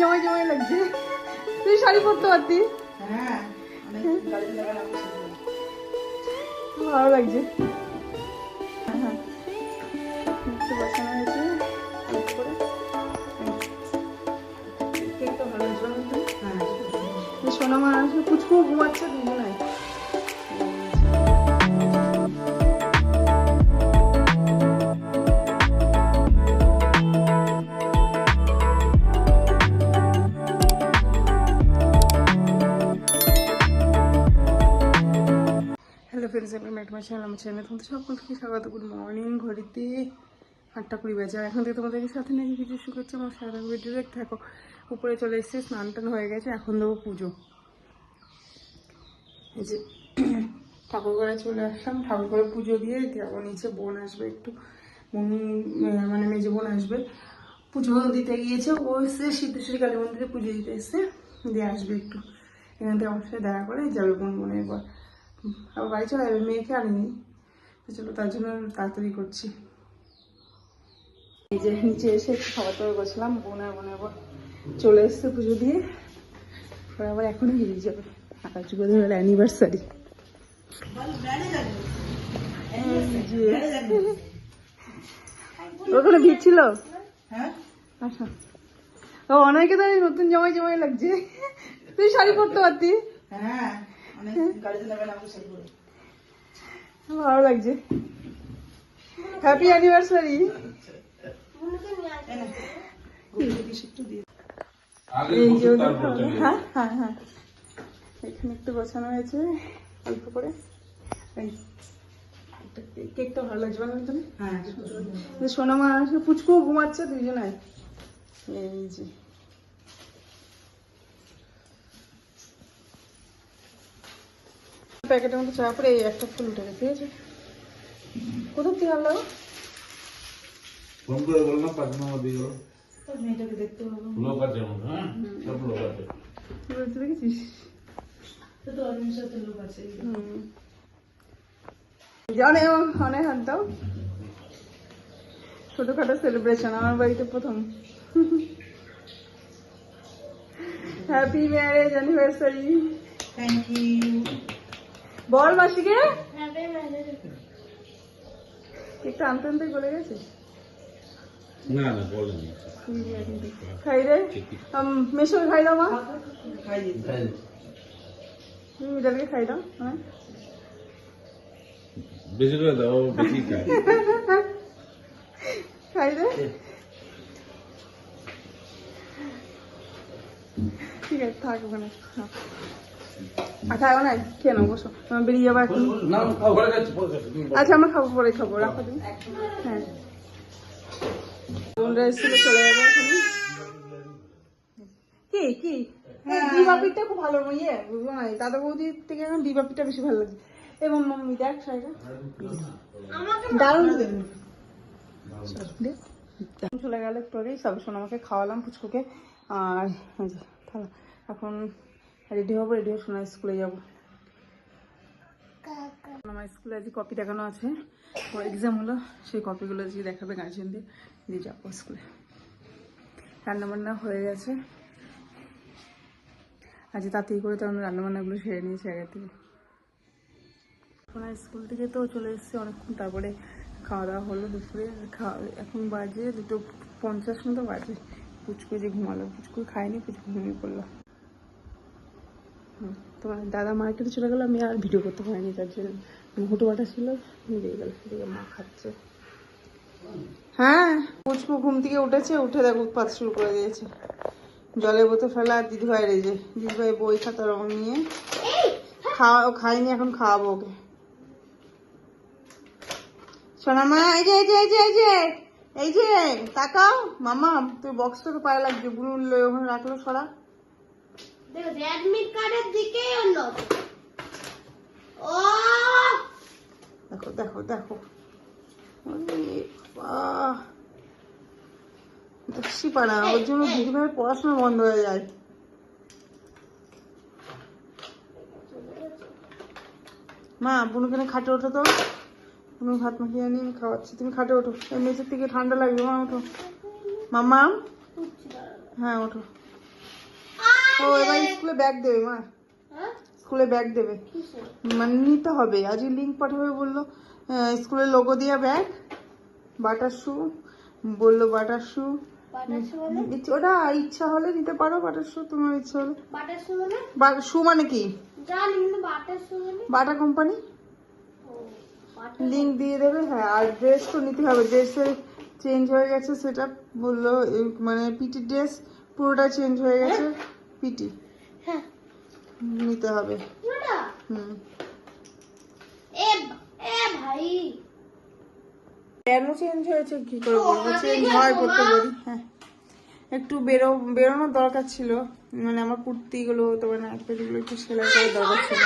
জামাই জামাই লাগছে। তুই শাড়ি পরতে পারতি? হ্যাঁ ভালো লাগছে। হ্যাঁ, ভালো হয়েছে। বলো তো? হ্যাঁ। এই সোনা মা আসলে পুচকু ঘুমাচ্ছে দুজনে। চ্যানেল তোমাদের সকলকে স্বাগত। গুড মর্নিং ঘড়িতে আটটা কুড়ি বাজে। এখন থেকে তোমাদের সাথে নিয়ে ভিডিও শুরু করছি আমার সারা ভিডিও দেখতে থাকো। উপরে চলে এসেছে, স্নান টান হয়ে গেছে, এখন দেবো পুজো। এই যে ঠাকুর ঘরে চলে আসলাম। ঠাকুর ঘরে পুজো দিয়ে যাব নিচে বোন আসবে একটু। বোন মানে মেজে বোন আসবে। পুজো দিতে গিয়েছে। ও এসছে সিদ্ধেশ্বরী কালী মন্দিরে পুজো দিতে এসছে। দিয়ে আসবে একটু। এখান থেকে আমার সাথে দেখা করে যাবে বোন বোনের একবার। আবার বাড়ি চলে যাবে, মেয়েকে আনিনি। চলো তার জন্য তাড়াতাড়ি করছি। এই যে নিচে এসে খাবার দাবার করছিলাম বোন আর বোন আবার চলে এসছে পুজো দিয়ে। ওরা আবার এখনই বেরিয়ে যাবে। আকাশ যুগে ধরে অ্যানিভার্সারি ওখানে ভিড় ছিল? হ্যাঁ। আচ্ছা। ও অনেকে তো নতুন জামাই জামাই লাগছে। তুই শাড়ি পরতে পারতি? হ্যাঁ অনেক গাড়িতে লাগালাম শাড়ি পরে ভালো লাগছে। হ্যাপি অ্যানিভার্সারি এই যে হ্যাঁ হ্যাঁ হ্যাঁ। এখানে একটু গোছানো হয়েছে অল্প করে। এই কেকটা- কেকটা ভালো লাগছে তুমি হ্যাঁ সোনা মা আসলে পুচকু ঘুমাচ্ছে দুজনে এই যে। প্যাকেটের মধ্যে চা পরে এই একটা ফুল উঠে গেছে ঠিক কোথাও থেকে আনলো? ফোন করে বললাম পাঁচ নম্বর দিয়ে গেল। মেয়েটাকে দেখতে হবে। লোক আছে হ্যাঁ? সব লোক আছে বলতে দেখেছিস? তো তো সাথে লোক আছে। হুম। অনেক অনেক হাত দাও। ছোটখাটো সেলিব্রেশন আমার বাড়িতে প্রথম। Happy marriage anniversary thank you বল মাসিকে। একটু আনতে আনতে গলে গেছে? না না বলেনি খাই রে মেশো খাই দাও মা। তুমি খাই দাও হ্যাঁ বেশি করে দাও বেশি খায় খাই দে। ঠিক আছে থাক ওখানে। খেয়ে বসো। তোমার বেরিয়ে যাব এখন। না না, খাও, ঘরে যাচ্ছি পরে যাচ্ছি তুমি আচ্ছা আমরা খাব পরে খাব রাখো তুমি। হ্যাঁ। বোনরা এসেছিল চলে যাবে এখন। কি কি? বিবাপিটা খুব ভালো ইয়ে। বুঝব না দাদা বৌদির থেকে এখন বিবাপিটা বেশি ভালো লাগে। এবং মাম্মি দেখ দারুণ। চলে গেল একটু আগেই। সব শোনো আমাকে খাওয়ালাম পুচকুকে আর এখন রেডি হব রেডি হয়ে শোনা স্কুলে যাব। আমার স্কুলে আজকে কপি দেখানো আছে। ওর এক্সাম হলো সেই কপিগুলো আজকে দেখাবে গার্জেন দিয়ে যাব স্কুলে। রান্নাবান্না হয়ে গেছে। আজকে তাড়াতাড়ি করে তো আমরা রান্নাবান্নাগুলো সেরে নিয়েছি আগে থেকে। এখন স্কুল থেকে তো চলে এসেছি অনেকক্ষণ তারপরে খাওয়া দাওয়া হলো দুপুরে। খাওয়া এখন বাজে দুটো পঞ্চাশ মতো বাজে। পুচকু যে ঘুমালো পুচকু খায়নি পুচকু ঘুমিয়ে পড়ল। তোমার দাদা মার্কেটে চলে গেলো, আমি আর ভিডিও করতে পারিনি, তার জন্য। হুটো বাটা ছিল বেরিয়ে গেল এদিকে মা খাচ্ছে। হ্যাঁ পুচকু ঘুম থেকে উঠেছে, উঠে দেখ উৎপাত শুরু করে দিয়েছে। জলে বোতল ফেলা, আর দিদিভাই রেজে দিদিভাই বই খাতা, রং নিয়ে খাওয়া খাইনি এখন খাওয়াবো ওকে। সোনা মা, এই যে এই যে এই যে এই যে এই যে, তাকাও, মামা, তুই বক্সটা তো পায়ে লাগছে বুলুন ওখানে রাখল, সরা। দেখো অ্যাডমিট কার্ডের দিকেই অন্য। ও! দেখো দেখো দেখো। ওরে ওর জন্য দিদিভাইয়ের পড়াশোনা বন্ধ হয়ে যায়। মা বুনু কেন খাটে ওঠো তো। ভাত মাখিয়ে আনি আমি খাওয়াচ্ছি। তুমি খাটে ওঠো। মেঝের থেকে ঠান্ডা লাগবে মা ওঠো। মামা হ্যাঁ ওঠো। ও এবার স্কুলে ব্যাগ দেবে মা। হ্যাঁ? স্কুলে ব্যাগ দেবে। মানে নিতে হবে। আজকে লিঙ্ক পাঠাবে বলল স্কুলের লোগো দিয়া ব্যাগ বাটার শু বলল বাটার শু মানে? ওটা ইচ্ছা হলে নিতে পারো বাটার শু তোমার ইচ্ছা হলে। বাটার শু মানে? কি? বাটার শু মানে? বাটা কোম্পানি লিঙ্ক দিয়ে দেবে হ্যাঁ আর ড্রেস তো নিতে হবে। ড্রেসের চেঞ্জ হয়ে গেছে সেটা বলল মানে পিটি ড্রেস পুরোটা চেঞ্জ হয়ে গেছে। পিটি। হ্যাঁ। নিতে হবে। হুম। এ এ ভাই। কেন চেঞ্জ হয়েছে? কি করে বলব? চেঞ্জ হয় করতে পারি। হ্যাঁ। একটু বেরো বেরোনোর দরকার ছিল। মানে আমার কুর্তিগুলো তোমার নাইটগুলো একটু সেলাই করার দরকার ছিল।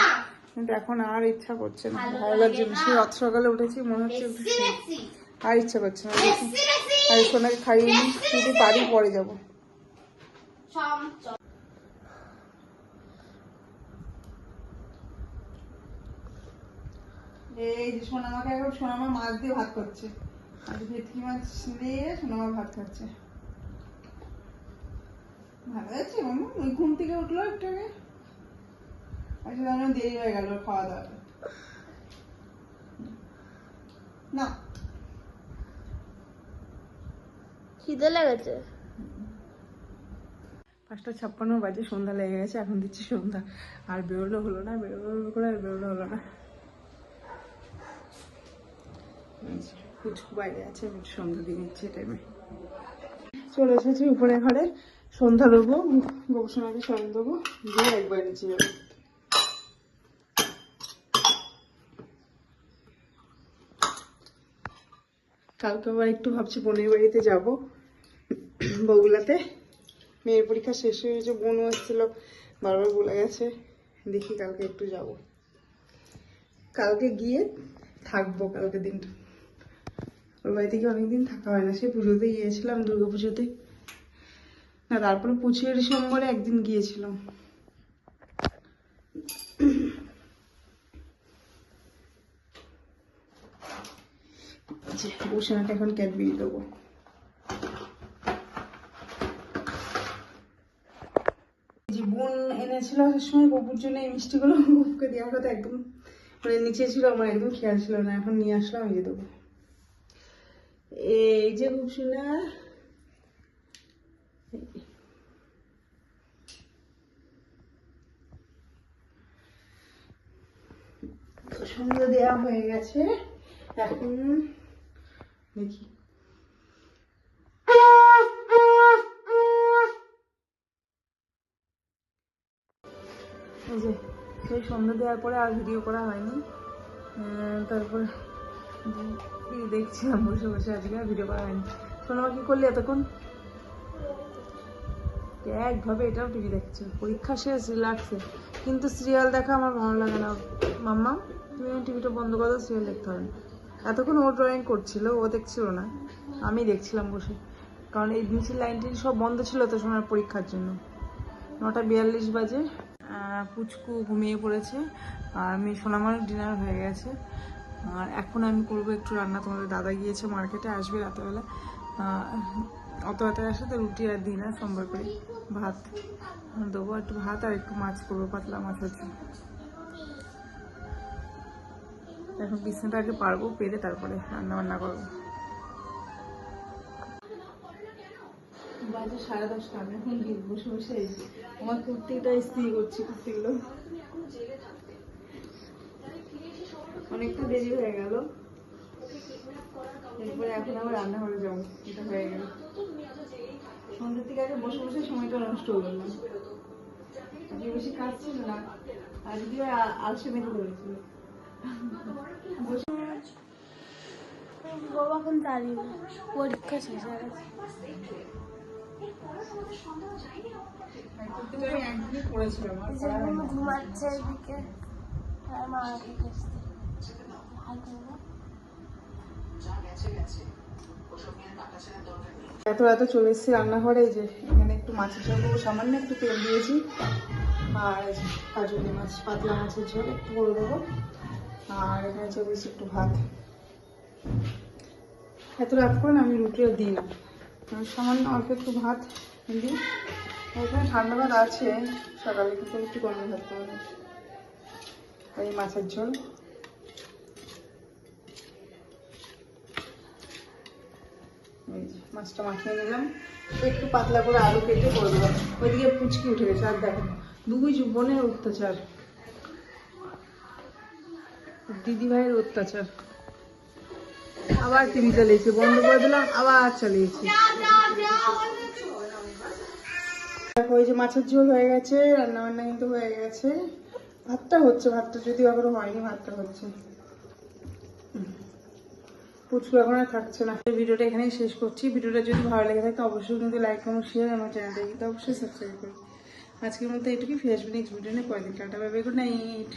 কিন্তু এখন আর ইচ্ছা করছে না। ভালো লাগছে। না। সেই অত সকালে উঠেছি মনে হচ্ছে আর ইচ্ছা করছে না। আর সোনাকে খাইয়ে যদি পারি পরে যাব। এই যে সোনামাকে এখন সোনামা মাছ দিয়ে ভাত করছে। আর ভেটকি মাছ দিয়ে সোনামা ভাত খাচ্ছে। ভালো আছে মামা? ওই ঘুম থেকে উঠল একটু আগে। আসলে আমার দেরি হয়ে গেল খাওয়া দাওয়াটা না। খিদে লেগেছে? পাঁচটা ছাপ্পান্ন বাজে সন্ধ্যা লেগে গেছে এখন দিচ্ছি সন্ধ্যা। আর বেরোলো হলো না বেরোলো করে আর বেরোলো হলো না এই যে, পুচকু বাইরে আছে সন্ধ্যা দিয়ে নিচ্ছি চলে এসেছি উপরে ঘরে, সন্ধ্যা দেবো গবেষণাকে স্বয়ং দেবো দিয়ে একবার নিচে যাব। কালকে আবার একটু ভাবছি বোনের বাড়িতে যাব, বগুলাতে। মেয়ের পরীক্ষা শেষ হয়ে গেছে বোনও এসেছিল, বারবার বলে গেছে, দেখি কালকে একটু যাব। কালকে গিয়ে থাকব, কালকে দিনটা। ওর বাড়ি থেকে অনেকদিন থাকা হয় না? সে পুজোতে গিয়েছিলাম, দুর্গা পুজোতে। না, তারপরে পঁচিশে ডিসেম্বরে একদিন গিয়েছিলাম। এখন ক্যাডবেরি দেবো। বোন এনেছিল সময় গপুর জন্য এই মিষ্টিগুলো গপুকে কথা একদম মানে নিচে ছিল, আমার একদম খেয়াল ছিল না, এখন নিয়ে আসলাম এই দেবো। এই যে গপুসোনা সুন্দর সুন্দর দেওয়া হয়ে গেছে। এখন দেখি। এই সন্ধ্যা দেওয়ার পরে আর ভিডিও করা হয়নি। তারপর দেখছিলাম বসে বসে আজকে আর ভিডিও করা হয়নি সোনামা কি করলি এতক্ষণ? একভাবে এটাও টিভি দেখছে, পরীক্ষা শেষ রিল্যাক্সে কিন্তু সিরিয়াল দেখা আমার ভালো লাগে না। মাম্মা, তুমি টিভিটা বন্ধ করো সিরিয়াল দেখতে হবে এতক্ষণ ও ড্রয়িং করছিল, ও দেখছিল না। আমি দেখছিলাম বসে। কারণ এই নিচের লাইনটি সব বন্ধ ছিল তো সময় পরীক্ষার জন্য। নটা বিয়াল্লিশ বাজে। পুচকু ঘুমিয়ে পড়েছে। আর আমি, সোনামার ডিনার হয়ে গেছে। আর এখন আমি করব একটু রান্না। তোমাদের দাদা গিয়েছে মার্কেটে, আসবে রাতেবেলা। অত রাতে আসে তো রুটি আর দিই না সোমবার করে ভাত দেবো। একটু ভাত আর একটু মাছ করব, পাতলা মাছ হচ্ছে। এখন বিছানাটা আগে পারব, পেরে তারপরে রান্না বান্না করব। বাজে সাড়ে দশটা, আমি এখন বসে বসে আমার কুর্তিটা ইস্ত্রি করছি, কুর্তিগুলো। অনেকটা দেরি হয়ে গেল। এরপরে এখন আবার রান্নাঘরে যাব। এটা হয়ে গেল। সন্ধ্যের থেকে আগে বসে বসে সময়টা নষ্ট হলো না। আজকে বেশি কাজ ছিল না। আর যদি আলসে মেঘে ধরেছিল বাবা এখন দাঁড়িয়ে পরীক্ষা শেষ হয়ে গেছে। ঘুমাচ্ছে এদিকে আর মা এদিকে। এত এত চলে এসেছি রান্নাঘরে যে এখানে একটু মাছের ঝোল সামান্য একটু তেল দিয়েছি। আর কাজলি মাছ, পাতলা মাছের ঝোল একটু করে দেবো। আর এখানে চলে এসেছি একটু ভাত। এত রাত করে আমি রুটি আর দিই না। আমি সামান্য অল্প একটু ভাত দিই। এখানে ঠান্ডা ভাত আছে, সকালে কিন্তু একটু গরম ভাত আর এই মাছের ঝোল এই যে, মাছটা মাখিয়ে নিলাম। একটু পাতলা করে আলু কেটে করে ওইদিকে পুচকি উঠে গেছে। আর দেখো, দুই অত্যাচার। দিদি ভাইয়ের অত্যাচার। আবার টিভি চালিয়েছে, বন্ধ করে দিলাম, আবার চালিয়েছি। দেখো, এই যে মাছের ঝোল হয়ে গেছে রান্না বান্না কিন্তু হয়ে গেছে। ভাতটা হচ্ছে, ভাতটা যদি এখনও হয়নি, ভাতটা হচ্ছে। পুচকু এখন আর থাকছে না। ভিডিওটা এখানেই শেষ করছি। ভিডিওটা যদি ভালো লেগে থাকে অবশ্যই কিন্তু লাইক কমেন্ট শেয়ার আমার চ্যানেলটা কিন্তু অবশ্যই সাবস্ক্রাইব করুন আজকের মতো এটুকুই ফেসবুক নেক্সট ভিডিও নিয়ে। পরে দিন টাটা বাই গুড নাইট